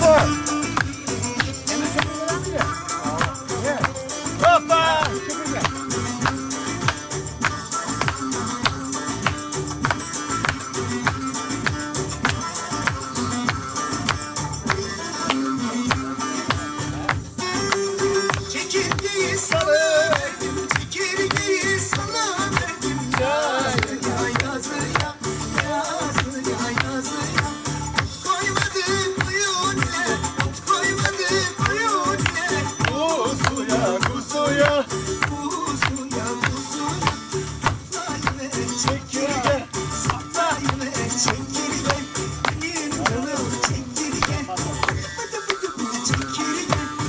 çekirge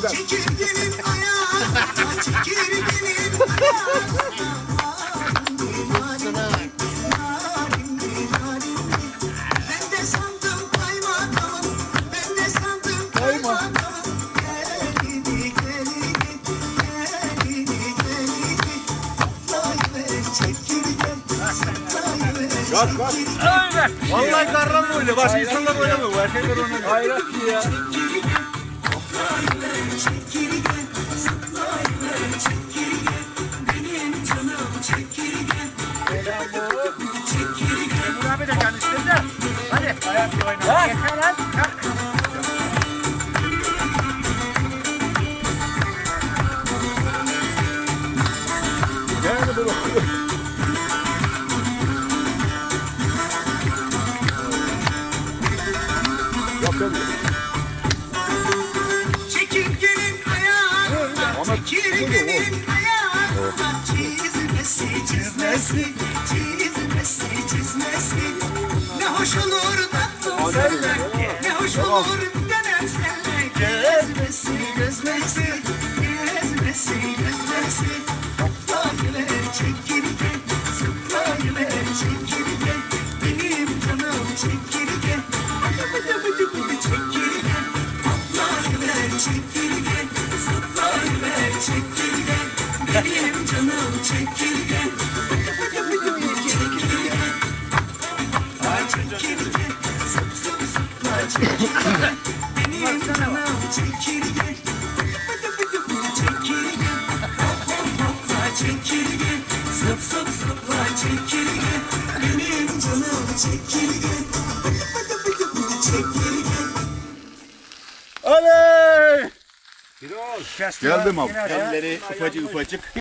satıyor. Çekirgenin ayağı, çekirgenin ayağı. Ben de sandım kaymakamım, ben de sandım kaymakamım. Çekirge, saplayıver çekirge. Vallahi karram böyle. Başka insanlar oynamıyor. Erkekler oynamıyor. Hayret ya. Çekirgenin ayağı, çekirgenin ayağı. Çizmesi, çizmesi, çizmesi, çizmesi. Ne hoş olur ne hoş olur denem senle. Gezmesi, gezmesi, gezmesi, gezmesi. Zıplayıver çekirge, zıplayıver çekirge. Benim canım çekirge, bıdı bıdı bıdı bıdı çekirge. Zıplayıver çekirge, zıplayıver çekirge. Benim canım çekirge, çekirge. Benim canım çekirge, bıdı bıdı bıdı bıdı çekirge. Oley. Geldim abi. Elleri ufacık ufacık.